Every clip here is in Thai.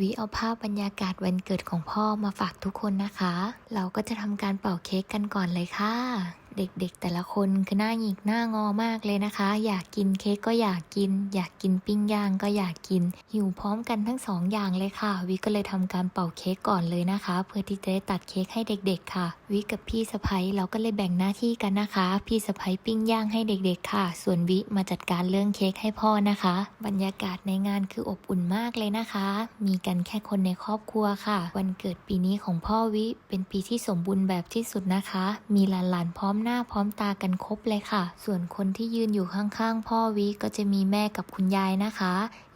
วิเอาภาพบรรยากาศวันเกิดของพ่อมาฝากทุกคนนะคะ เราก็จะทำการเป่าเค้กกันก่อนเลยค่ะ เด็กๆแต่ละคนคือหน้าหงิกหน้างอมากเลยนะคะ อยากกินเค้กก็อยากกิน อยากกินปิ้งย่างก็อยากกิน หิวพร้อมกันทั้งสองอย่างเลยค่ะ วิก็เลยทำการเป่าเค้กก่อนเลยนะคะ เพื่อที่จะได้ตัดเค้กให้เด็กๆค่ะ วิกับพี่สะพ้ยเราก็เลยแบ่งหน้าที่กันนะคะ พี่สะพ้ยปิ้งย่างให้เด็กๆค่ะ ส่วนวิมาจัดการเรื่องเค้กให้พ่อนะคะ บรรยากาศในงานคืออบอุ่นมากเลยนะคะ มีกันแค่คนในครอบครัวค่ะ วันเกิดปีนี้ของพ่อวิเป็นปีที่สมบูรณ์แบบที่สุดนะคะ มีหลานๆพร้อมหน้าพร้อมตากันครบเลยค่ะ ส่วนคนที่ยืนอยู่ข้างๆ พ่อวิก็จะมีแม่กับคุณยายนะคะ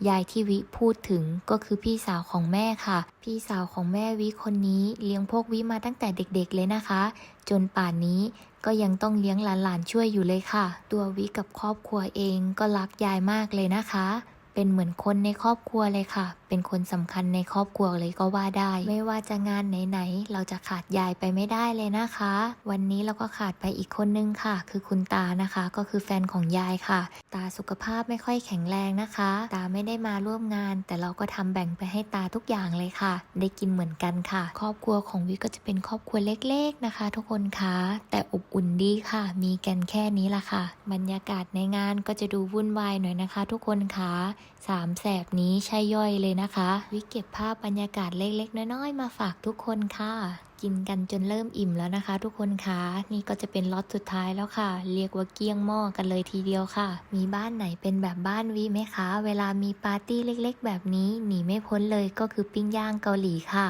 ยายที่วิพูดถึงก็คือพี่สาวของแม่ค่ะ พี่สาวของแม่วิคนนี้เลี้ยงพวกวิมาตั้งแต่เด็กๆเลยนะคะ จนป่านนี้ก็ยังต้องเลี้ยงหลานๆช่วยอยู่เลยค่ะ ตัววิกับครอบครัวเองก็รักยายมากเลยนะคะ เป็นเหมือนคนในครอบครัวเลยค่ะ เป็นคนสำคัญในครอบครัวเลยก็ว่าได้ ไม่ว่าจะงานไหนๆเราจะขาดยายไปไม่ได้เลยนะคะ วันนี้เราก็ขาดไปอีกคนนึงค่ะ คือคุณตานะคะ ก็คือแฟนของยายค่ะ ตาสุขภาพไม่ค่อยแข็งแรงนะคะ ตาไม่ได้มาร่วมงาน แต่เราก็ทำแบ่งไปให้ตาทุกอย่างเลยค่ะ ได้กินเหมือนกันค่ะ ครอบครัวของวิก็จะเป็นครอบครัวเล็ก ๆนะคะ ทุกคนคะแต่อบอุ่นดีค่ะ มีกันแค่นี้ละค่ะ บรรยากาศในงานก็จะดูวุ่นวายหน่อยนะคะ ทุกคนคะสามแสบนี้ใช่ย่อยเลยนะคะ วิเก็บภาพบรรยากาศเล็กๆ น้อยๆ มาฝากทุกคนค่ะ กินกันจนเริ่มอิ่มแล้วนะคะ ทุกคนคะนี่ก็จะเป็นล็อตสุดท้ายแล้วค่ะ เรียกว่าเกี้ยงหม้อกันเลยทีเดียวค่ะ มีบ้านไหนเป็นแบบบ้านวิไหมคะ เวลามีปาร์ตี้เล็ก ๆ แบบนี้หนีไม่พ้นเลยก็คือปิ้งย่างเกาหลีค่ะ